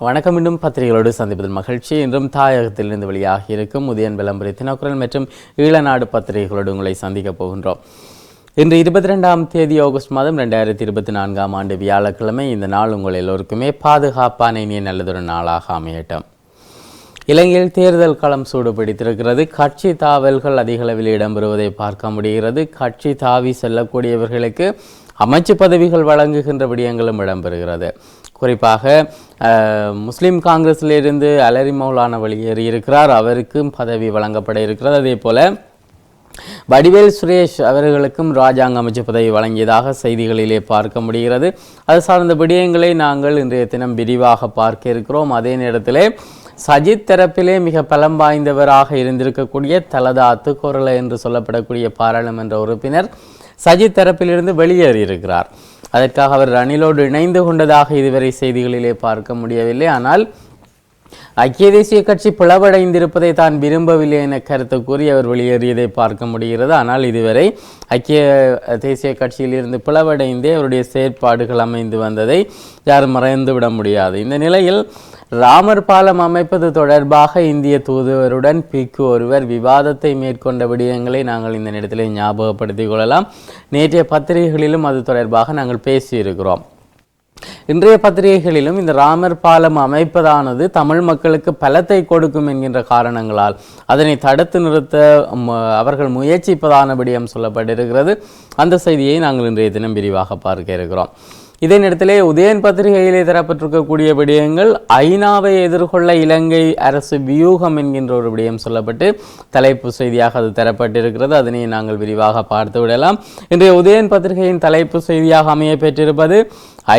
வணக்கம். இன்னும் பத்திரிகைகளோடு சந்திப்பதில் மகிழ்ச்சி. இன்றும் தாயகத்திலிருந்து வெளியாகி இருக்கும் உதயன் விளம்பரி தினக்குரல் மற்றும் ஈழநாடு பத்திரிகைகளோடு உங்களை சந்திக்கப் போகின்றோம். இன்று இருபத்தி ரெண்டாம் தேதி ஆகஸ்ட் மாதம் ரெண்டாயிரத்தி இருபத்தி நான்காம் ஆண்டு வியாழக்கிழமை இந்த நாள் உங்கள் எல்லோருக்குமே பாதுகாப்பான இனிய நல்லதொரு நாளாக அமையட்டும். இலங்கையில் தேர்தல் களம் சூடு பிடித்திருக்கிறது கட்சி தாவல்கள் அதிகளவில் இடம்பெறுவதை பார்க்க முடிகிறது. கட்சி தாவி செல்லக்கூடியவர்களுக்கு அமைச்சு பதவிகள் வழங்குகின்ற விடயங்களும் இடம்பெறுகிறது. குறிப்பாக அஹ், காங்கிரஸிலிருந்து அலரி மௌலான வெளியேறியிருக்கிறார் அவருக்கும் பதவி வழங்கப்பட இருக்கிறது. அதே போல வடிவேல் சுரேஷ் அவர்களுக்கும் ராஜாங்க அமைச்சு பதவி வழங்கியதாக செய்திகளிலே பார்க்க முடிகிறது. அது சார்ந்த விடயங்களை நாங்கள் இன்றைய தினம் விரிவாக பார்க்க இருக்கிறோம். அதே நேரத்திலே சஜித் தரப்பிலே மிக பலம் வாய்ந்தவராக இருந்திருக்கக்கூடிய தலதா அத்துக்குரலை என்று சொல்லப்படக்கூடிய பாராளுமன்ற உறுப்பினர் சஜித் தரப்பிலிருந்து வெளியேறியிருக்கிறார் அதற்காக அவர் ரணிலோடு இணைந்து கொண்டதாக இதுவரை செய்திகளிலே பார்க்க முடியவில்லை. ஆனால் ஐக்கிய தேசிய கட்சி பிளவடைந்திருப்பதை தான் விரும்பவில்லை என கருத்து கூறி அவர் வெளியேறியதை பார்க்க முடிகிறது. ஆனால் இதுவரை ஐக்கிய தேசிய கட்சியிலிருந்து பிளவடைந்தே அவருடைய செயற்பாடுகள் அமைந்து வந்ததை யாரும் மறைந்துவிட முடியாது. இந்த நிலையில் ராமர் பாலம் அமைப்பது தொடர்பாக இந்திய தூதுவருடன் பிக்கு ஒருவர் விவாதத்தை மேற்கொண்ட விடயங்களை நாங்கள் இந்த நேரத்தில் ஞாபகப்படுத்திக் கொள்ளலாம். நேற்றைய பத்திரிகைகளிலும் அது தொடர்பாக நாங்கள் பேசியிருக்கிறோம். இன்றைய பத்திரிகைகளிலும் இந்த ராமர் பாலம் அமைப்பதானது தமிழ் மக்களுக்கு பலத்தை கொடுக்கும் என்கின்ற காரணங்களால் அதனை தடுத்து நிறுத்த அவர்கள் முயற்சிப்பதான விடயம் சொல்லப்பட்டிருக்கிறது. அந்த செய்தியை நாங்கள் இன்றைய தினம் விரிவாக பார்க்க இருக்கிறோம். இதே நேரத்திலே உதயன் பத்திரிகையிலே தரப்பட்டிருக்கக்கூடிய விடயங்கள் ஐநாவை எதிர்கொள்ள இலங்கை அரசு வியூகம் என்கின்ற ஒரு விடயம் சொல்லப்பட்டு தலைப்பு செய்தியாக அது தரப்பட்டிருக்கிறது. அதனை நாங்கள் விரிவாக பார்த்து விடலாம். இன்றைய உதயன் பத்திரிகையின் தலைப்பு செய்தியாக அமைய பெற்றிருப்பது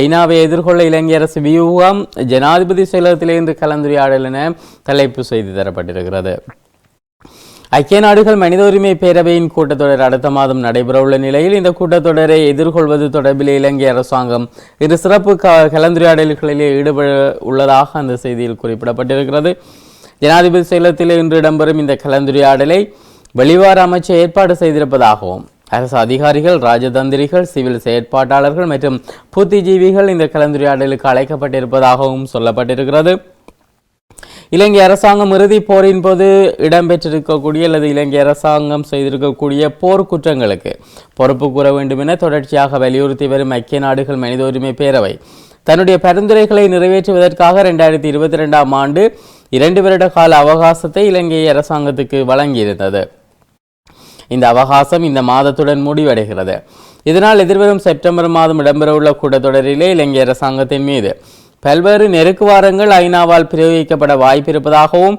ஐநாவை எதிர்கொள்ள இலங்கை அரசு வியூகம் ஜனாதிபதி செயலகத்திலே இன்று கலந்துரையாடல் என தலைப்பு செய்தி தரப்பட்டிருக்கிறது. ஐக்கிய நாடுகள் மனித உரிமை பேரவையின் கூட்டத்தொடர் அடுத்த மாதம் நடைபெறவுள்ள நிலையில் இந்த கூட்டத்தொடரை எதிர்கொள்வது தொடர்பில் இலங்கை அரசாங்கம் இரு சிறப்பு க கலந்துரையாடல்களிலே ஈடுபட உள்ளதாக அந்த செய்தியில் குறிப்பிடப்பட்டிருக்கிறது. ஜனாதிபதி செயலத்தில் இன்று இடம்பெறும் இந்த கலந்துரையாடலை வெளிவார அமைச்சர் ஏற்பாடு செய்திருப்பதாகவும் அரசு அதிகாரிகள் ராஜதந்திரிகள் சிவில் செயற்பாட்டாளர்கள் மற்றும் புத்திஜீவிகள் இந்த கலந்துரையாடலுக்கு அழைக்கப்பட்டிருப்பதாகவும் சொல்லப்பட்டிருக்கிறது. இலங்கை அரசாங்கம் இறுதிப் போரின் போது இடம்பெற்றிருக்கக்கூடிய அல்லது இலங்கை அரசாங்கம் செய்திருக்கக்கூடிய போர் குற்றங்களுக்கு பொறுப்பு கூற வேண்டும் என தொடர்ச்சியாக வலியுறுத்தி வரும் ஐக்கிய நாடுகள் மனித உரிமை பேரவை தன்னுடைய பரிந்துரைகளை நிறைவேற்றுவதற்காக ரெண்டாயிரத்தி இருபத்தி ரெண்டாம் ஆண்டு இரண்டு வருட கால அவகாசத்தை இலங்கை அரசாங்கத்துக்கு வழங்கியிருந்தது. இந்த அவகாசம் இந்த மாதத்துடன் முடிவடைகிறது. இதனால் எதிர்வரும் செப்டம்பர் மாதம் இடம்பெறவுள்ள கூட்டத்தொடரிலே இலங்கை அரசாங்கத்தின் மீது பல்வேறு நெருக்குவாரங்கள் ஐநாவால் பிரயோகிக்கப்பட வாய்ப்பிருப்பதாகவும்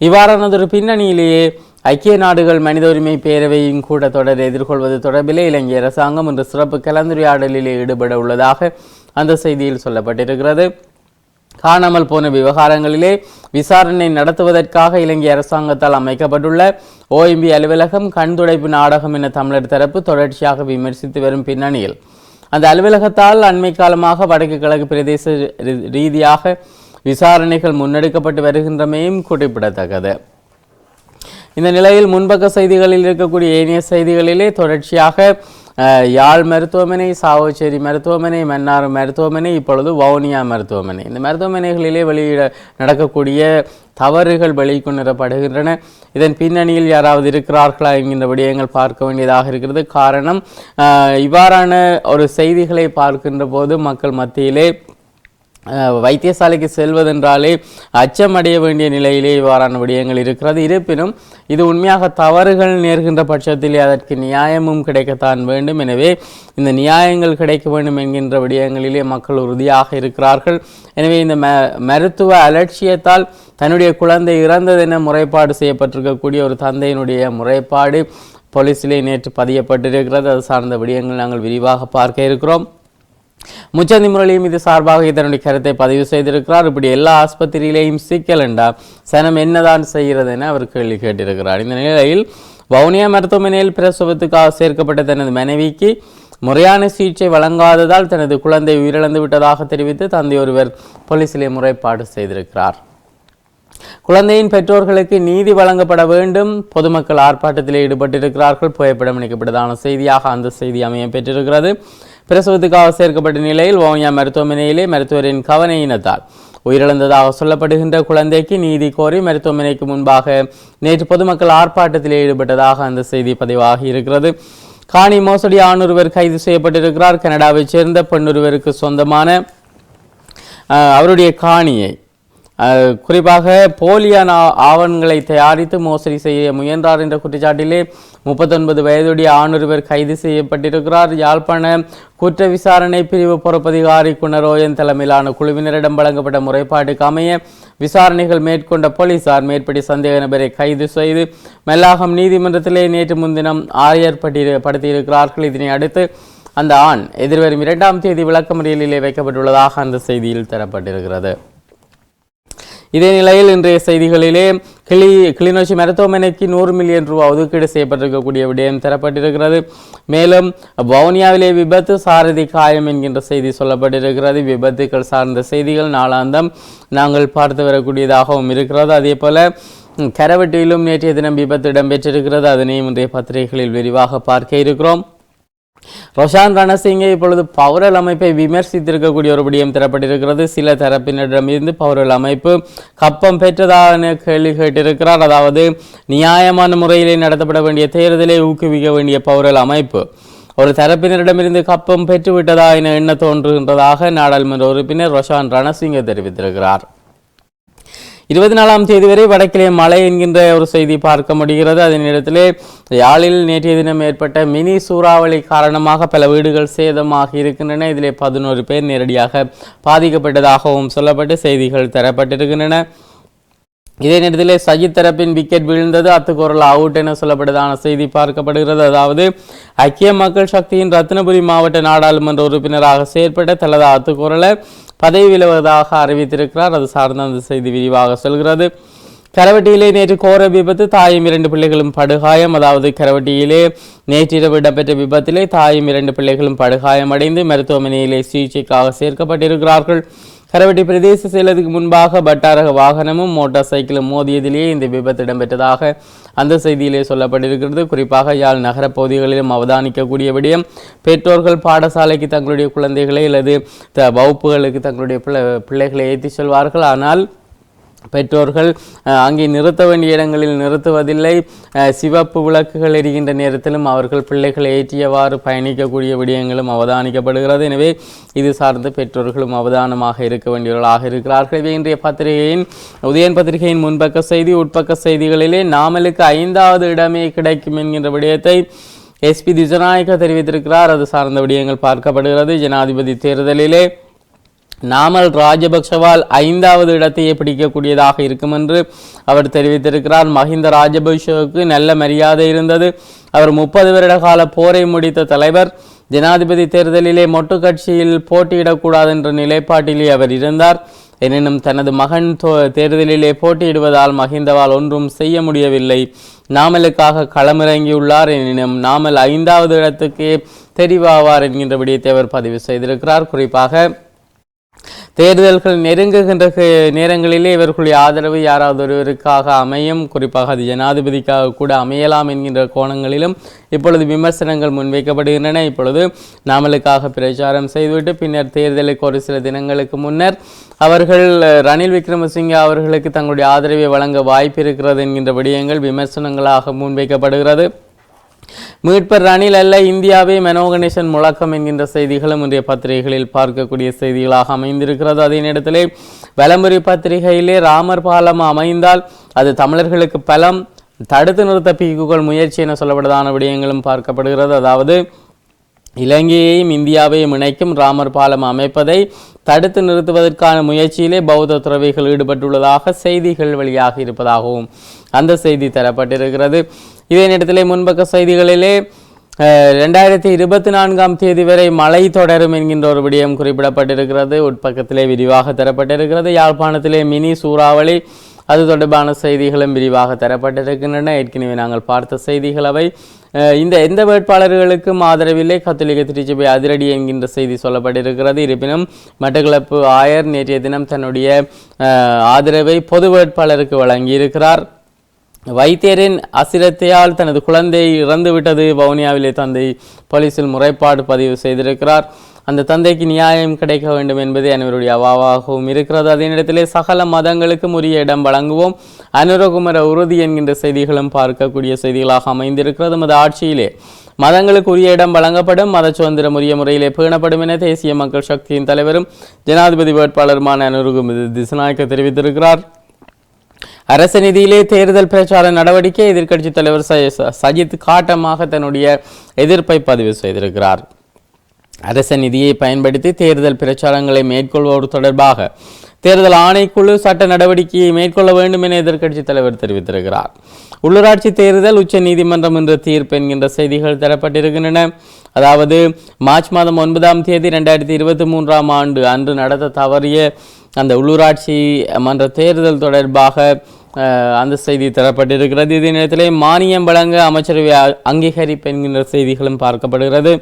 இவ்வாறானதொரு பின்னணியிலேயே ஐக்கிய நாடுகள் மனித உரிமை பேரவையும் கூட தொடர் எதிர்கொள்வது தொடர்பிலே இலங்கை அரசாங்கம் இன்று சிறப்பு கலந்துரையாடலிலே ஈடுபட உள்ளதாக அந்த செய்தியில் சொல்லப்பட்டிருக்கிறது. காணாமல் போன விவகாரங்களிலே விசாரணை நடத்துவதற்காக இலங்கை அரசாங்கத்தால் அமைக்கப்பட்டுள்ள ஓஎம்பி அலுவலகம் கண்துடைப்பு நாடகம் என தமிழர் தரப்பு தொடர்ச்சியாக விமர்சித்து வரும் பின்னணியில் அந்த அலுவலகத்தால் அண்மை காலமாக வடக்கு கிழக்கு பிரதேச ரீ- ரீதியாக விசாரணைகள் முன்னெடுக்கப்பட்டு வருகின்றமையும் குறிப்பிடத்தக்கது. இந்த நிலையில் முன்பக்க செய்திகளில் இருக்கக்கூடிய ஏனைய செய்திகளிலே தொடர்ச்சியாக யாழ் மருத்துவமனை சாவச்சேரி மருத்துவமனை மன்னார் மருத்துவமனை இப்பொழுது வவுனியா மருத்துவமனை. இந்த மருத்துவமனைகளிலே வெளியிட நடக்கக்கூடிய தவறுகள் வெளிக்கொணரப்படுகின்றன. இதன் பின்னணியில் யாராவது இருக்கிறார்களா என்கின்ற விடயங்கள் பார்க்க வேண்டியதாக இருக்கிறது. காரணம் இவ்வாறான ஒரு செய்திகளை பார்க்கின்ற போது மக்கள் மத்தியிலே வைத்தியசாலைக்கு செல்வதென்றாலே அச்சமடைய வேண்டிய நிலையிலே இவ்வாறான விடயங்கள் இருக்கிறது. இருப்பினும் இது உண்மையாக தவறுகள் நேர்கின்ற பட்சத்திலே அதற்கு நியாயமும் கிடைக்கத்தான் வேண்டும். எனவே இந்த நியாயங்கள் கிடைக்க வேண்டும் என்கின்ற விடயங்களிலே மக்கள் உறுதியாக இருக்கிறார்கள். எனவே இந்த ம மருத்துவ அலட்சியத்தால் தன்னுடைய குழந்தை இறந்ததென முறைப்பாடு செய்யப்பட்டிருக்கக்கூடிய ஒரு தந்தையினுடைய முறைப்பாடு போலீஸிலே நேற்று பதியப்பட்டிருக்கிறது. அது சார்ந்த விடயங்கள் நாங்கள் விரிவாக பார்க்க இருக்கிறோம். முச்சந்தி முரளியும் இது சார்பாக இதனுடைய கருத்தை பதிவு செய்திருக்கிறார். இப்படி எல்லா ஆஸ்பத்திரியிலேயும் சிக்கல் என்றா சனம் என்னதான் செய்கிறது என அவர் கேள்வி கேட்டிருக்கிறார். இந்த நிலையில் வவுனியா மருத்துவமனையில் பிரசவத்துக்காக சேர்க்கப்பட்ட தனது மனைவிக்கு முறையான சிகிச்சை வழங்காததால் தனது குழந்தை உயிரிழந்து விட்டதாக தெரிவித்து தந்தை ஒருவர் போலீசிலே முறைப்பாடு செய்திருக்கிறார். குழந்தையின் பெற்றோர்களுக்கு நீதி வழங்கப்பட வேண்டும். பொதுமக்கள் ஆர்ப்பாட்டத்தில் ஈடுபட்டிருக்கிறார்கள். புகைப்படம் இணைக்கப்பட்டதான செய்தியாக அந்த செய்தி அமைய பெற்றிருக்கிறது. பிரசவத்துக்காக சேர்க்கப்பட்ட நிலையில் வவுனியா மருத்துவமனையிலே மருத்துவரின் கவனையினத்தால் உயிரிழந்ததாக சொல்லப்படுகின்ற குழந்தைக்கு நீதி கோரி மருத்துவமனைக்கு முன்பாக நேற்று பொதுமக்கள் ஆர்ப்பாட்டத்தில் ஈடுபட்டதாக அந்த செய்தி பதிவாகி இருக்கிறது. காணி மோசடி ஆணொருவர் கைது செய்யப்பட்டிருக்கிறார். கனடாவைச் சேர்ந்த பெண்ணொருவருக்கு சொந்தமான அவருடைய காணியை குறிப்பாக போலியான ஆவணங்களை தயாரித்து மோசடி செய்ய முயன்றார் என்ற குற்றச்சாட்டிலே முப்பத்தொன்பது வயதுடைய ஆணொருவர் கைது செய்யப்பட்டிருக்கிறார். யாழ்ப்பாண குற்ற விசாரணை பிரிவு பொறுப்பதிகாரி குணரோயன் தலைமையிலான குழுவினரிடம் வழங்கப்பட்ட முறைப்பாட்டுக்கு அமைய விசாரணைகள் மேற்கொண்ட போலீசார் மேற்படி சந்தேக நபரை கைது செய்து மெல்லாகம் நீதிமன்றத்திலே நேற்று முன்தினம் ஆயர்பட்டி படுத்தியிருக்கிறார்கள். இதனை அடுத்து அந்த ஆண் எதிர்வரும் இரண்டாம் தேதி விளக்கமறியலிலே வைக்கப்பட்டுள்ளதாக அந்த செய்தியில் தரப்பட்டிருக்கிறது. இதே நிலையில் இன்றைய செய்திகளிலே கிளி கிளிநொச்சி மருத்துவமனைக்கு நூறு மில்லியன் ரூபாய் ஒதுக்கீடு செய்யப்பட்டிருக்கக்கூடிய விடயம் தரப்பட்டிருக்கிறது. மேலும் வவுனியாவிலே விபத்து சாரதி காயம் என்கின்ற செய்தி சொல்லப்பட்டிருக்கிறது. விபத்துக்கள் சார்ந்த செய்திகள் நாளாந்தம் நாங்கள் பார்த்து வரக்கூடியதாகவும் இருக்கிறது. அதே போல கரவெட்டியிலும் கரவட்டியிலும் நேற்றைய தினம் விபத்து இடம்பெற்றிருக்கிறது. அதனையும் இன்றைய பத்திரிகைகளில் விரிவாக பார்க்க இருக்கிறோம். ரொஷான் ரணசிங்கை இப்பொழுது பௌரல் அமைப்பை விமர்சித்திருக்கக்கூடிய ஒரு விடயம் தரப்பட்டிருக்கிறது சில தரப்பினரிடமிருந்து பௌரல் அமைப்பு கப்பம் பெற்றதாக கேள்வி கேட்டிருக்கிறார். அதாவது நியாயமான முறையிலே நடத்தப்பட வேண்டிய தேர்தலை ஊக்குவிக்க வேண்டிய பௌரல் அமைப்பு. ஒரு தரப்பினரிடமிருந்து கப்பம் பெற்றுவிட்டதா என எண்ண தோன்றுகின்றதாக நாடாளுமன்ற உறுப்பினர் ரொஷான் ரணசிங்க தெரிவித்திருக்கிறார். இருபத்தி நாலாம் தேதி வரை வடக்கிலே மழை என்கின்ற ஒரு செய்தி பார்க்க முடிகிறது. அதன் இடத்திலே யாழில் நேற்றைய தினம் ஏற்பட்ட மினி சூறாவளி காரணமாக பல வீடுகள் சேதமாக இருக்கின்றன. இதிலே பதினோரு பேர் நேரடியாக பாதிக்கப்பட்டதாகவும் சொல்லப்பட்டு செய்திகள் தரப்பட்டிருக்கின்றன. இதே நேரத்தில் சஜித் தரப்பின் விக்கெட் வீழ்ந்தது. அத்துக்குரல் அவுட் என சொல்லப்பட்டதான செய்தி பார்க்கப்படுகிறது. அதாவது ஐக்கிய மக்கள் சக்தியின் ரத்தினபுரி மாவட்ட நாடாளுமன்ற உறுப்பினராக செயற்பட்ட தலதா அத்துக்குரலை பதவி விலகுவதாக அறிவித்திருக்கிறார். அது சார்ந்த அந்த செய்தி விரிவாக சொல்கிறது. கரவட்டியிலே நேற்று கோர விபத்து தாயும் இரண்டு பிள்ளைகளும் படுகாயம். அதாவது கரவட்டியிலே நேற்றிரவு இடம்பெற்ற விபத்திலே தாயும் இரண்டு பிள்ளைகளும் படுகாயமடைந்து மருத்துவமனையிலே சிகிச்சைக்காக சேர்க்கப்பட்டிருக்கிறார்கள். கரவெட்டி பிரதேச செயலத்துக்கு முன்பாக பட்டாரக வாகனமும் மோட்டார் சைக்கிளும் மோதியதிலேயே இந்த விபத்து இடம்பெற்றதாக அந்த செய்தியிலே சொல்லப்பட்டிருக்கிறது. குறிப்பாக யாழ் நகர பகுதிகளிலும் அவதானிக்கக்கூடிய விடயம் பெற்றோர்கள் பாடசாலைக்கு தங்களுடைய குழந்தைகளை அல்லது த- வகுப்புகளுக்கு தங்களுடைய பிள்ளைகளை ஏற்றி செல்வார்கள். ஆனால் பெற்றோர்கள் அங்கே நிறுத்த வேண்டிய இடங்களில் நிறுத்துவதில்லை. சிவப்பு விளக்குகள் எரிகின்ற நேரத்திலும் அவர்கள் பிள்ளைகளை ஏற்றியவாறு பயணிக்கக்கூடிய விடயங்களும் அவதானிக்கப்படுகிறது. எனவே இது சார்ந்து பெற்றோர்களும் அவதானமாக இருக்க வேண்டியவர்களாக இருக்கிறார்கள். இவை இன்றைய பத்திரிகையின் உதயன் பத்திரிகையின் முன்பக்க செய்தி உட்பக்க செய்திகளிலே நாமலுக்கு ஐந்தாவது இடமே கிடைக்கும் என்கின்ற விடயத்தை எஸ்பி திஜநாயக தெரிவித்திருக்கிறார். அது சார்ந்த விடயங்கள் பார்க்கப்படுகிறது. ஜனாதிபதி தேர்தலிலே நாமல் ராஜபக்ஷவால் ஐந்தாவது இடத்தையே பிடிக்கக்கூடியதாக இருக்கும் என்று அவர் தெரிவித்திருக்கிறார். மஹிந்த ராஜபக்ஷவுக்கு நல்ல மரியாதை இருந்தது. அவர் முப்பது வருட கால போரை முடித்த தலைவர் ஜனாதிபதி தேர்தலிலே மொட்டு கட்சியில் போட்டியிடக்கூடாது என்ற நிலைப்பாட்டிலே அவர் இருந்தார். எனினும் தனது மகன் தேர்தலிலே போட்டியிடுவதால் மஹிந்தவால் ஒன்றும் செய்ய முடியவில்லை. நாமலுக்காக களமிறங்கியுள்ளார். எனினும் நாமல் ஐந்தாவது இடத்துக்கே தெரிவாவார் என்கின்ற விடயத்தை அவர் பதிவு செய்திருக்கிறார். குறிப்பாக தேர்தல்கள் நெருங்குகின்ற நேரங்களிலே இவர்களுடைய ஆதரவு யாராவது ஒருவருக்காக அமையும் குறிப்பாக அது ஜனாதிபதிக்காக கூட அமையலாம் என்கின்ற கோணங்களிலும் இப்பொழுது விமர்சனங்கள் முன்வைக்கப்படுகின்றன. இப்பொழுது நாமலுக்காக பிரச்சாரம் செய்துவிட்டு பின்னர் தேர்தலுக்கு ஒரு சில தினங்களுக்கு முன்னர் அவர்கள் ரணில் விக்ரமசிங்கே அவர்களுக்கு தங்களுடைய ஆதரவை வழங்க வாய்ப்பு இருக்கிறது என்கின்ற விடயங்கள் விமர்சனங்களாக முன்வைக்கப்படுகிறது. மீட்பர் ரணில் அல்ல இந்தியாவே மனோகணேசன் முழக்கம் என்கின்ற செய்திகளும் இன்றைய பத்திரிகைகளில் பார்க்கக்கூடிய செய்திகளாக அமைந்திருக்கிறது. அதே நேரத்திலே வலம்புரி பத்திரிகையிலே ராமர் பாலம் அமைந்தால் அது தமிழர்களுக்கு பலம் தடுத்து நிறுத்த பீக்குகள் முயற்சி என சொல்லப்படுதான விடயங்களும் பார்க்கப்படுகிறது. அதாவது இலங்கையையும் இந்தியாவையும் இணைக்கும் ராமர் பாலம் அமைப்பதை தடுத்து நிறுத்துவதற்கான முயற்சியிலே பௌத்த துறவிகள் ஈடுபட்டுள்ளதாக செய்திகள் வெளியாகி இருப்பதாகவும் அந்த செய்தி தரப்பட்டிருக்கிறது. இதே நேரத்திலே முன்பக்க செய்திகளிலே ரெண்டாயிரத்தி இருபத்தி நான்காம் தேதி வரை மழை தொடரும் என்கின்ற ஒரு விடயம் குறிப்பிடப்பட்டிருக்கிறது. உட்பக்கத்திலே விரிவாக தரப்பட்டிருக்கிறது. யாழ்ப்பாணத்திலே மினி சூறாவளி அது தொடர்பான செய்திகளும் விரிவாக தரப்பட்டிருக்கின்றன. ஏற்கனவே நாங்கள் பார்த்த செய்திகள் அவை. இந்த எந்த வேட்பாளர்களுக்கும் ஆதரவில்லை. கத்தோலிக்க திருச்சபை அதிரடி என்கின்ற செய்தி சொல்லப்பட்டிருக்கிறது. இருப்பினும் மட்டக்களப்பு ஆயர் நேற்றைய தினம் தன்னுடைய ஆதரவை பொது வேட்பாளருக்கு வழங்கியிருக்கிறார். வைத்தியரின் அசிரத்தையால் தனது குழந்தை இறந்துவிட்டது. வவுனியாவிலே தந்தை போலீசில் முறைப்பாடு பதிவு செய்திருக்கிறார். அந்த தந்தைக்கு நியாயம் கிடைக்க வேண்டும் என்பதே அனைவருடைய அவாவாகவும் இருக்கிறது. அதே நேரத்திலே சகல மதங்களுக்கும் உரிய இடம் வழங்குவோம். அனுரகுமர உறுதி என்கின்ற செய்திகளும் பார்க்கக்கூடிய செய்திகளாக அமைந்திருக்கிறது. நமது ஆட்சியிலே மதங்களுக்கு உரிய இடம் வழங்கப்படும். மத சுதந்திரம் உரிய முறையிலே பேணப்படும் என தேசிய மக்கள் சக்தியின் தலைவரும் ஜனாதிபதி வேட்பாளருமான அனுருகுமதி திசநாயக்க தெரிவித்திருக்கிறார். அரசு நிதியிலே தேர்தல் பிரச்சார நடவடிக்கை எதிர்க்கட்சித் தலைவர் சஜித் காட்டமாக தன்னுடைய எதிர்ப்பை பதிவு செய்திருக்கிறார். அரச நிதியை பயன்படுத்தி தேர்தல் பிரச்சாரங்களை மேற்கொள்வோர் தொடர்பாக தேர்தல் ஆணைக்குழு சட்ட நடவடிக்கையை மேற்கொள்ள வேண்டும் என எதிர்க்கட்சித் தலைவர் தெரிவித்திருக்கிறார். உள்ளூராட்சி தேர்தல் உச்ச நீதிமன்றம் என்ற தீர்ப்பு என்கின்ற செய்திகள் தரப்பட்டிருக்கின்றன. அதாவது மார்ச் மாதம் ஒன்பதாம் தேதி ரெண்டாயிரத்தி இருபத்தி மூன்றாம் ஆண்டு அன்று நடத்த தவறிய அந்த உள்ளூராட்சி மன்ற தேர்தல் தொடர்பாக அந்த செய்தி தரப்பட்டிருக்கிறது. இதே நேரத்திலே மானியம் வழங்க அமைச்சரவை அங்கீகரிப்பு என்கின்ற செய்திகளும் பார்க்கப்படுகிறது.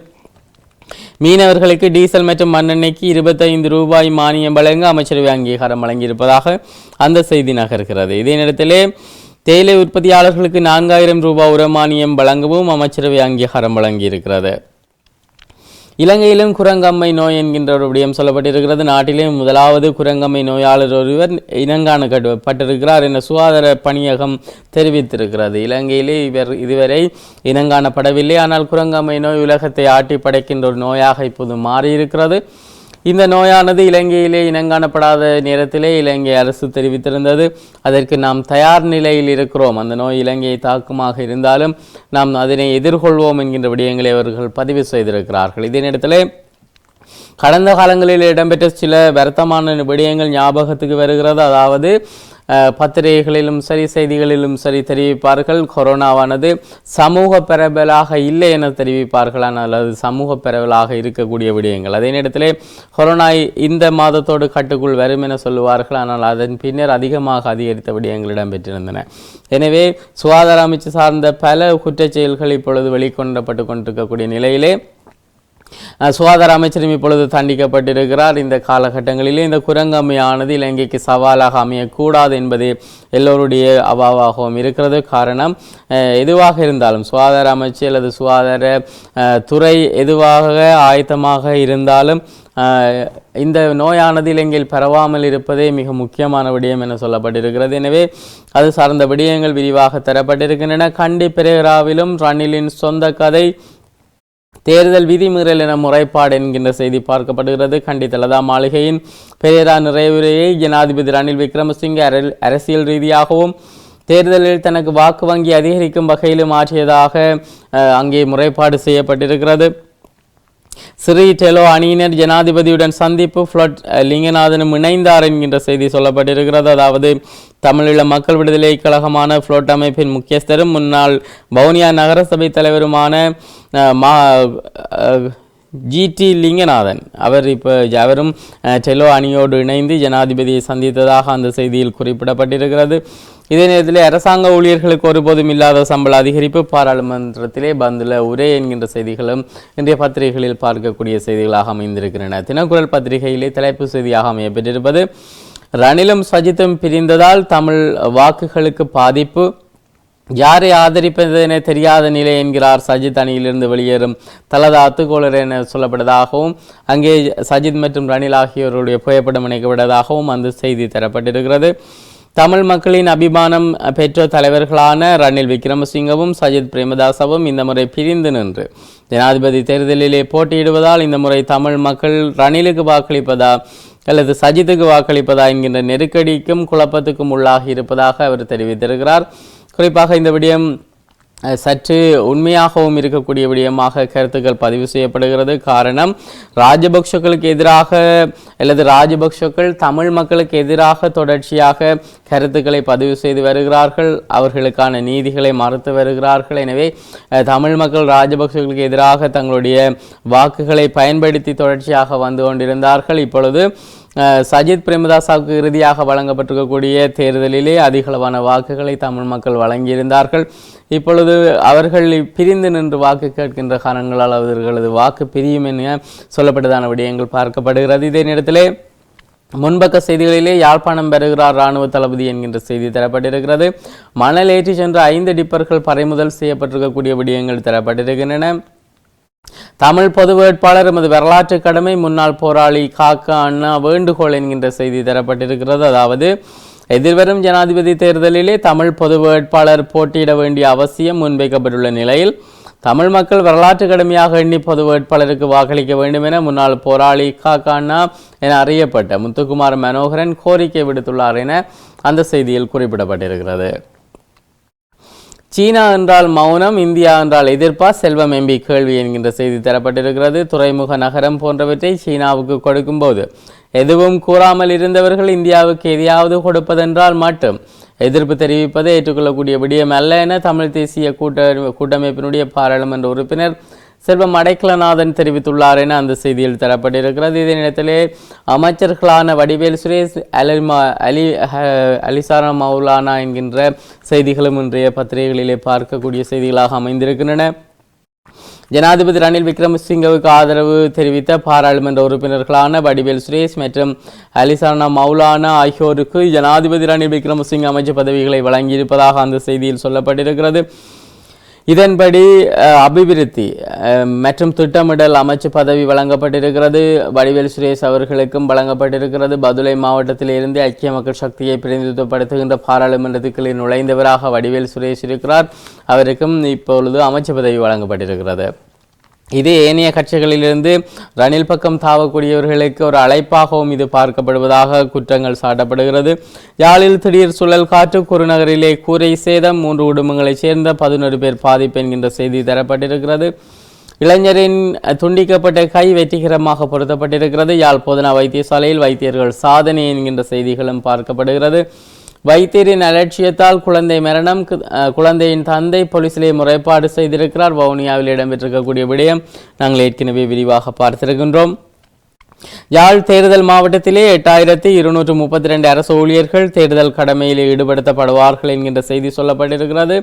மீனவர்களுக்கு டீசல் மற்றும் மண்ணெண்ணெய்க்கு இருபத்தைந்து ரூபாய் மானியம் வழங்க அமைச்சரவை அங்கீகாரம் வழங்கியிருப்பதாக அந்த செய்தி நகர்கிறது. இதே நேரத்திலே தேயிலை உற்பத்தியாளர்களுக்கு நான்காயிரம் ரூபாய் உர மானியம் வழங்கவும் அமைச்சரவை அங்கீகாரம் வழங்கியிருக்கிறது. இலங்கையிலும் குரங்கம்மை நோய் என்கின்ற ஒரு விடயம் சொல்லப்பட்டிருக்கிறது. நாட்டிலேயும் முதலாவது குரங்கம்மை நோயாளர் ஒருவர் இனங்காணப்பட்டிருக்கிறார் என சுகாதார பணியகம் தெரிவித்திருக்கிறது. இலங்கையிலே இவர் இதுவரை இனங்காணப்படவில்லை. ஆனால் குரங்கம்மை நோய் உலகத்தை ஆட்டி படைக்கின்ற ஒரு நோயாக இப்போது மாறியிருக்கிறது. இந்த நோயானது இலங்கையிலே இனங்காணப்படாத நேரத்திலே இலங்கை அரசு தெரிவித்திருந்தது. அதற்கு நாம் தயார் நிலையில் இருக்கிறோம். அந்த நோய் இலங்கையை தாக்குமாக இருந்தாலும் நாம் அதனை எதிர்கொள்வோம் என்கின்ற விடயங்களை அவர்கள் பதிவு செய்திருக்கிறார்கள். இதே நேரத்தில் கடந்த காலங்களில் இடம்பெற்ற சில வருத்தமான விடயங்கள் ஞாபகத்துக்கு வருகிறது. அதாவது பத்திரிகைகளிலும் சரி செய்திகளிலும் சரி தெரிவிப்பார்கள். கொரோனாவானது சமூக பரவலாக இல்லை என தெரிவிப்பார்கள். ஆனால் அது சமூக பரவலாக இருக்கக்கூடிய விடயங்கள். அதே நேரத்தில் கொரோனா இந்த மாதத்தோடு கட்டுக்குள் வரும் என சொல்லுவார்கள். ஆனால் அதன் பின்னர் அதிகமாக அதிகரித்த விடயங்கள் இடம்பெற்றிருந்தன. எனவே சுகாதார அமைச்சு சார்ந்த பல குற்றச் செயல்கள் இப்பொழுது வெளிக்கொண்டப்பட்டு கொண்டிருக்கக்கூடிய நிலையிலே சுகாதார அமைச்சரும் இப்பொழுது தண்டிக்கப்பட்டிருக்கிறார். இந்த காலகட்டங்களிலே இந்த குரங்கம்மையானது இலங்கைக்கு சவாலாக அமையக்கூடாது என்பது எல்லோருடைய அவாவாகவும் இருக்கிறது. காரணம் எதுவாக இருந்தாலும் சுகாதார அமைச்சு அல்லது சுகாதார துறை எதுவாக ஆயத்தமாக இருந்தாலும் இந்த நோயானது இலங்கையில் பரவாமல் இருப்பதே மிக முக்கியமான விடயம் என சொல்லப்பட்டிருக்கிறது. எனவே அது சார்ந்த விடயங்கள் விரிவாக தரப்பட்டிருக்கின்றன. கண்டி பெரேராவிலும் ரணிலின் சொந்த கதை தேர்தல் விதிமீறல் என முறைப்பாடு என்கின்ற செய்தி பார்க்கப்படுகிறது. கண்டித்தலதா மாளிகையின் பெரேரா நிறைவுரையை ஜனாதிபதி ரணில் விக்ரமசிங்கே அரசியல் ரீதியாகவும் தேர்தலில் தனக்கு வாக்கு வங்கி அதிகரிக்கும் வகையிலும் ஆற்றியதாக அஹ், அங்கே முறைப்பாடு செய்யப்பட்டிருக்கிறது. ஸ்ரீ டெலோ அணியினர் ஜனாதிபதியுடன் சந்திப்பு ஃப்ளட் லிங்கநாதனும் இணைந்தார் என்கின்ற செய்தி சொல்லப்பட்டிருக்கிறது. அதாவது தமிழீழ மக்கள் விடுதலை கழகமான ஃப்ளோட் அமைப்பின் முக்கியஸ்தரும் முன்னாள் வவுனியா நகரசபை தலைவருமான மா மா ஜிடி லிங்கநாதன். அவர் இப்போ அவரும் டெலோ அணியோடு இணைந்து ஜனாதிபதியை சந்தித்ததாக அந்த செய்தியில் குறிப்பிடப்பட்டிருக்கிறது. இதே நேரத்தில் அரசாங்க ஊழியர்களுக்கு ஒருபோதும் இல்லாத சம்பள அதிகரிப்பு பாராளுமன்றத்திலே பந்துல உரை என்கின்ற செய்திகளும் இன்றைய பத்திரிகைகளில் பார்க்கக்கூடிய செய்திகளாக அமைந்திருக்கின்றன. தினக்குரல் பத்திரிகையிலே தலைப்பு செய்தியாக அமையப்பெற்றிருப்பது ரணிலும் சஜித்தும் பிரிந்ததால் தமிழ் வாக்குகளுக்கு பாதிப்பு யாரை ஆதரிப்பது என தெரியாத நிலை என்கிறார் சஜித் அணியிலிருந்து வெளியேறும் தலதா அத்துக்கோளர் என சொல்லப்பட்டதாகவும் அங்கே சஜித் மற்றும் ரணில் ஆகியோருடைய புகைப்படம் இணைக்கப்பட்டதாகவும் அந்த செய்தி தரப்பட்டிருக்கிறது. தமிழ் மக்களின் அபிமானம் பெற்ற தலைவர்களான ரணில் விக்ரமசிங்கவும் சஜித் பிரேமதாசவும் இந்த முறை பிரிந்து நின்று. ஜனாதிபதி தேர்தலிலே போட்டியிடுவதால் இந்த முறை தமிழ் மக்கள் ரணிலுக்கு வாக்களிப்பதா அல்லது சஜித்துக்கு வாக்களிப்பதா என்கின்ற நெருக்கடிக்கும் குழப்பத்துக்கும் உள்ளாகி இருப்பதாக அவர் தெரிவித்திருக்கிறார். குறிப்பாக இந்த விடயம் சற்று உண்மையாகவும் இருக்கக்கூடிய விடயமாக கருத்துக்கள் பதிவு செய்யப்படுகிறது. காரணம் ராஜபக்ஷக்களுக்கு எதிராக அல்லது ராஜபக்ஷக்கள் தமிழ் மக்களுக்கு எதிராக தொடர்ச்சியாக கருத்துக்களை பதிவு செய்து வருகிறார்கள். அவர்களுக்கான நீதிகளை மறுத்து வருகிறார்கள். எனவே தமிழ் மக்கள் ராஜபக்ஷர்களுக்கு எதிராக தங்களுடைய வாக்குகளை பயன்படுத்தி தொடர்ச்சியாக வந்து கொண்டிருந்தார்கள். இப்பொழுது சஜித் பிரேமதாசாவுக்கு இறுதியாக வழங்கப்பட்டிருக்கக்கூடிய தேர்தலிலே அதிகளவான வாக்குகளை தமிழ் மக்கள் வழங்கியிருந்தார்கள். இப்பொழுது அவர்கள் பிரிந்து நின்று வாக்கு கேட்கின்ற காரணங்களால் அவர்களது வாக்கு பிரியும் என சொல்லப்பட்டதான விடயங்கள் பார்க்கப்படுகிறது. இதே நேரத்திலே முன்பக்க செய்திகளிலே யாழ்ப்பாணம் பெறுகிறார் இராணுவ தளபதி என்கின்ற செய்தி தரப்பட்டிருக்கிறது. மணல் ஏற்றி சென்ற ஐந்து டிப்பர்கள் பறிமுதல் செய்யப்பட்டிருக்கக்கூடிய விடயங்கள் தரப்பட்டிருக்கின்றன. தமிழ் பொது வேட்பாளர் எமது வரலாற்று கடமை முன்னாள் போராளி காக்கா அண்ணா வேண்டுகோள் என்கின்ற செய்தி தரப்பட்டிருக்கிறது. அதாவது எதிர்வரும் ஜனாதிபதி தேர்தலிலே தமிழ் பொது வேட்பாளர் போட்டியிட வேண்டிய அவசியம் முன்வைக்கப்பட்டுள்ள நிலையில் தமிழ் மக்கள் வரலாற்று கடமையாக எண்ணி பொது வேட்பாளருக்கு வாக்களிக்க வேண்டும் என முன்னாள் போராளி காக்கா என அறியப்பட்ட முத்துக்குமார் மனோகரன் கோரிக்கை விடுத்துள்ளார் என அந்த செய்தியில் குறிப்பிடப்பட்டிருக்கிறது. சீனா என்றால் மௌனம் இந்தியா என்றால் எதிர்ப்பா? செல்வம் எம்பி கேள்வி என்கின்ற செய்தி தரப்பட்டிருக்கிறது. துறைமுக நகரம் போன்றவற்றை சீனாவுக்கு கொடுக்கும்போது எதுவும் கூறாமல் இருந்தவர்கள் இந்தியாவுக்கு எதையாவது கொடுப்பதென்றால் மட்டும். எதிர்ப்பு தெரிவிப்பதை ஏற்றுக்கொள்ளக்கூடிய விடயம் அல்ல என தமிழ் தேசிய கூட்ட கூட்டமைப்பினுடைய பாராளுமன்ற உறுப்பினர் செல்வம் அடைக்கலநாதன் தெரிவித்துள்ளார் என அந்த செய்தியில் தரப்பட்டிருக்கிறது. இதே நேரத்திலே அமைச்சர்களான வடிவேல் சுரேஷ் அலிமா அலி அலிசாரா மௌலானா என்கின்ற செய்திகளும் இன்றைய பத்திரிகைகளிலே பார்க்கக்கூடிய செய்திகளாக அமைந்திருக்கின்றன. ஜனாதிபதி ரணில் விக்ரமசிங்கவுக்கு ஆதரவு தெரிவித்த பாராளுமன்ற உறுப்பினர்களான வடிவேல் சுரேஷ் மற்றும் அலிசானா மௌலானா ஆகியோருக்கு ஜனாதிபதி ரணில் விக்ரமசிங்க அமைச்சர் பதவிகளை வழங்கியிருப்பதாக அந்த செய்தியில் சொல்லப்பட்டிருக்கிறது. இதன்படி அபிவிருத்தி மற்றும் திட்டமிடல் அமைச்சு பதவி வழங்கப்பட்டிருக்கிறது. வடிவேல் சுரேஷ் அவர்களுக்கும் வழங்கப்பட்டிருக்கிறது. பதுளை மாவட்டத்தில் இருந்து ஐக்கிய மக்கள் சக்தியை பிரதிநிதித்துவப்படுத்துகின்ற பாராளுமன்றத்துக்குள்ளே நுழைந்தவராக வடிவேல் சுரேஷ் இருக்கிறார். அவருக்கும் இப்பொழுது அமைச்சு பதவி வழங்கப்பட்டிருக்கிறது. இது ஏனைய கட்சிகளிலிருந்து ரணில் பக்கம் தாவக்கூடியவர்களுக்கு ஒரு அழைப்பாகவும் இது பார்க்கப்படுவதாக குற்றங்கள் சாட்டப்படுகிறது. யாழில் திடீர் சுழல் காற்று குறுநகரிலே கூரை சேதம் மூன்று குடும்பங்களைச் சேர்ந்த பதினொரு பேர் பாதிப்பு என்கின்ற செய்தி தரப்பட்டிருக்கிறது. இளைஞரின் துண்டிக்கப்பட்ட கை வெற்றிகரமாக பொருத்தப்பட்டிருக்கிறது. யாழ் போதனா வைத்தியசாலையில் வைத்தியர்கள் சாதனை என்கின்ற செய்திகளும் பார்க்கப்படுகிறது. வைத்தியரின் அலட்சியத்தால் குழந்தை மரணம் குழந்தையின் தந்தை போலீசிலே முறைப்பாடு செய்திருக்கிறார். வவுனியாவில் இடம்பெற்றிருக்கக்கூடிய விடயம் நாங்கள் ஏற்கனவே விரிவாக பார்த்திருக்கின்றோம். யாழ் தேர்தல் மாவட்டத்திலே எட்டாயிரத்தி இருநூற்று முப்பத்தி ரெண்டு அரசு ஊழியர்கள் தேர்தல் கடமையில் ஈடுபடுத்தப்படுவார்கள் என்கின்ற செய்தி சொல்லப்பட்டிருக்கிறது.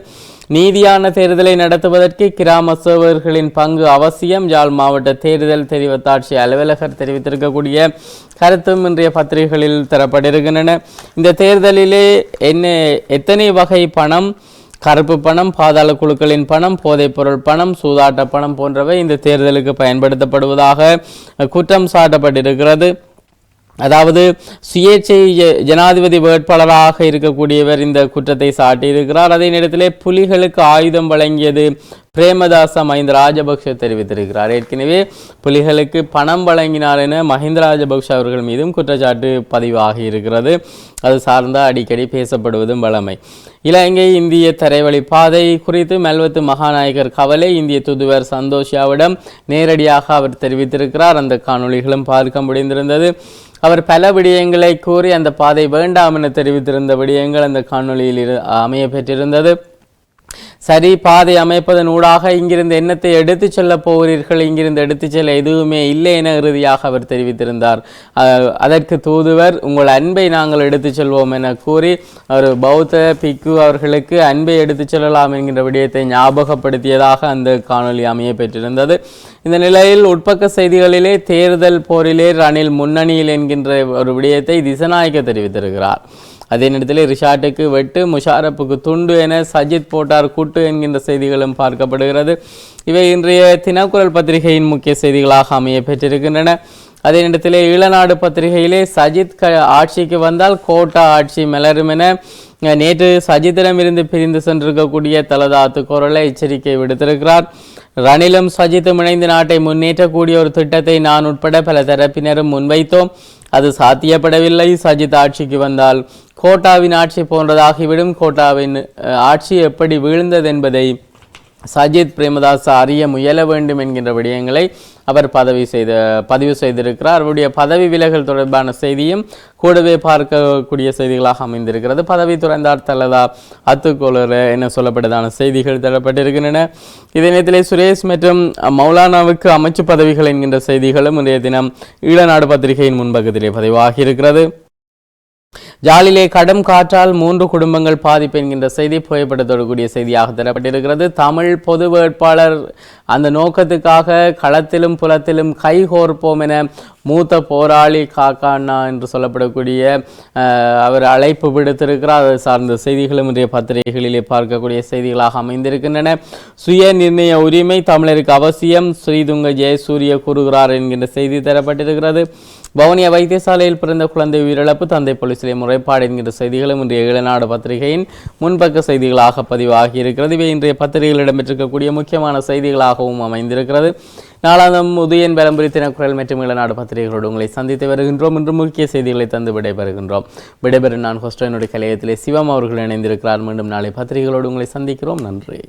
நீதியான தேர்தலை நடத்துவதற்கு கிராம சேவர்களின் பங்கு அவசியம். யாழ் மாவட்ட தேர்தல் தெரிவத்தாட்சி அலுவலகர் தெரிவித்திருக்கக்கூடிய கருத்தும் இன்றைய பத்திரிகைகளில் தரப்பட்டிருக்கின்றன. இந்த தேர்தலிலே என்ன எத்தனை வகை பணம் கருப்பு பணம் பாதாள குழுக்களின் பணம் போதைப்பொருள் பணம் சூதாட்ட பணம் போன்றவை இந்த தேர்தலுக்கு பயன்படுத்தப்படுவதாக குற்றம் சாட்டப்பட்டிருக்கிறது. அதாவது சுயேட்சை ஜனாதிபதி வேட்பாளராக இருக்கக்கூடியவர் இந்த குற்றத்தை சாட்டியிருக்கிறார். அதே நேரத்திலே புலிகளுக்கு ஆயுதம் வழங்கியது பிரேமதாச மஹிந்த ராஜபக்ஷ தெரிவித்திருக்கிறார். ஏற்கனவே புலிகளுக்கு பணம் வழங்கினார் என மஹிந்த ராஜபக்ஷ அவர்கள் மீதும் குற்றச்சாட்டு பதிவாகி இருக்கிறது. அது சார்ந்த அடிக்கடி பேசப்படுவதும் வழமை. இலங்கை இந்திய தரைவழி பாதை குறித்து மெல்வத்து மகாநாயகர் கவலை இந்திய தூதுவர் சந்தோஷியாவிடம் நேரடியாக அவர் தெரிவித்திருக்கிறார். அந்த காணொளிகளும் பார்க்க முடிந்திருந்தது. அவர் பல விடயங்களை கூறி அந்த பாதை வேண்டாம் என தெரிவித்திருந்த விடயங்கள் அந்த காணொளியில் இரு- அமைய பெற்றிருந்தது. சரி பாதை அமைப்பதன் ஊடாக இங்கிருந்து எண்ணத்தை எடுத்துச் செல்ல போகிறீர்கள்? இங்கிருந்து எடுத்துச் செல்ல எதுவுமே இல்லை என இறுதியாக அவர் தெரிவித்திருந்தார். அதற்கு தூதுவர் உங்கள் அன்பை நாங்கள் எடுத்துச் செல்வோம் என கூறி ஒரு பௌத்த பிக்கு அவர்களுக்கு அன்பை எடுத்துச் செல்லலாம் என்கின்ற விடயத்தை ஞாபகப்படுத்தியதாக அந்த காணொளி அமைய பெற்றிருந்தது. இந்த நிலையில் உட்பக்க செய்திகளிலே தேர்தல் போரிலே ரணில் முன்னணியில் என்கின்ற ஒரு விடயத்தை திசநாயக்க தெரிவித்திருக்கிறார். அதே நேரத்தில் ரிஷாட்டுக்கு வெட்டு முஷாரப்புக்கு துண்டு என சஜித் போட்டார். கூட்டு என்கின்ற செய்திகளும் பார்க்கப்படுகிறது. இவை இன்றைய தினக்குரல் பத்திரிகையின் முக்கிய செய்திகளாக அமைய பெற்றிருக்கின்றன. அதே நேரத்தில் ஈழநாடு பத்திரிகையிலே சஜித் க ஆட்சிக்கு வந்தால் கோட்டா ஆட்சி மலரும் என நேற்று சஜித்திடமிருந்து பிரிந்து சென்றிருக்கக்கூடிய தலதாத்து குரலை எச்சரிக்கை விடுத்திருக்கிறார். ரணிலும் சஜித்தும் இணைந்து நாட்டை முன்னேற்றக்கூடிய ஒரு திட்டத்தை நான் உட்பட பல தரப்பினரும் முன்வைத்தோம். அது சாத்தியப்படவில்லை. சஜித் ஆட்சிக்கு வந்தால் கோட்டாவின் ஆட்சி போன்றதாகிவிடும். கோட்டாவின் ஆட்சி எப்படி வீழ்ந்தது என்பதை சஜித் பிரேமதாஸ் அறிய முயல வேண்டும் என்கின்ற விடயங்களை அவர் பதவி செய்த பதிவு செய்திருக்கிறார். அவருடைய பதவி விலகல் தொடர்பான செய்தியும் கூடவே பார்க்கக்கூடிய செய்திகளாக அமைந்திருக்கிறது. பதவி துறந்தார் தலதா அத்துக்கோளர் என சொல்லப்பட்டதான செய்திகள் தரப்பட்டிருக்கின்றன. இதே நேரத்திலே சுரேஷ் மற்றும் மௌலானாவுக்கு அமைச்சு பதவிகள் என்கின்ற செய்திகளும் இன்றைய தினம் ஈழநாடு பத்திரிகையின் முன்பக்கத்திலே பதிவாகி இருக்கிறது ஜாலிலே கடும் காற்றால் மூன்று குடும்பங்கள் பாதிப்பு என்கின்ற செய்தி புகைப்படத்தோடு கூடிய செய்தியாக தரப்பட்டிருக்கிறது. தமிழ் பொது வேட்பாளர் அந்த நோக்கத்துக்காக களத்திலும் புலத்திலும் கைகோர்ப்போம் என மூத்த போராளி காக்காண்ணா என்று சொல்லப்படக்கூடிய அவர் அழைப்பு விடுத்திருக்கிறார். அதை சார்ந்த செய்திகளும் இன்றைய பத்திரிகைகளிலே பார்க்கக்கூடிய செய்திகளாக அமைந்திருக்கின்றன. சுய நிர்ணய உரிமை தமிழருக்கு அவசியம் ஸ்ரீதுங்க ஜெயசூரிய கூறுகிறார் என்கின்ற செய்தி தரப்பட்டிருக்கிறது. வவுனியா வைத்தியசாலையில் பிறந்த குழந்தை உயிரிழப்பு தந்தை போலீசிலே முறைப்பாடு என்கின்ற செய்திகளும் இன்றைய இளநாடு பத்திரிகையின் முன்பக்க செய்திகளாக பதிவாகி இருக்கிறது இவை இன்றைய பத்திரிகையில் இடம்பெற்றிருக்கக்கூடிய முக்கியமான செய்திகளாகவும் அமைந்திருக்கிறது. நாளாந்தம் உதயன் பலம்புரி தினக்குரல் மற்றும் இளநாடு பத்திரிகைகளோடு உங்களை சந்தித்து வருகின்றோம். இன்று முக்கிய செய்திகளை தந்து விடைபெறுகின்றோம். விடைபெறும் நான் ஹோஸ்டனுடைய கலையத்திலே சிவம் அவர்கள் இணைந்திருக்கிறார். மீண்டும் நாளை பத்திரிகைகளோடு உங்களை சந்திக்கிறோம். நன்றி.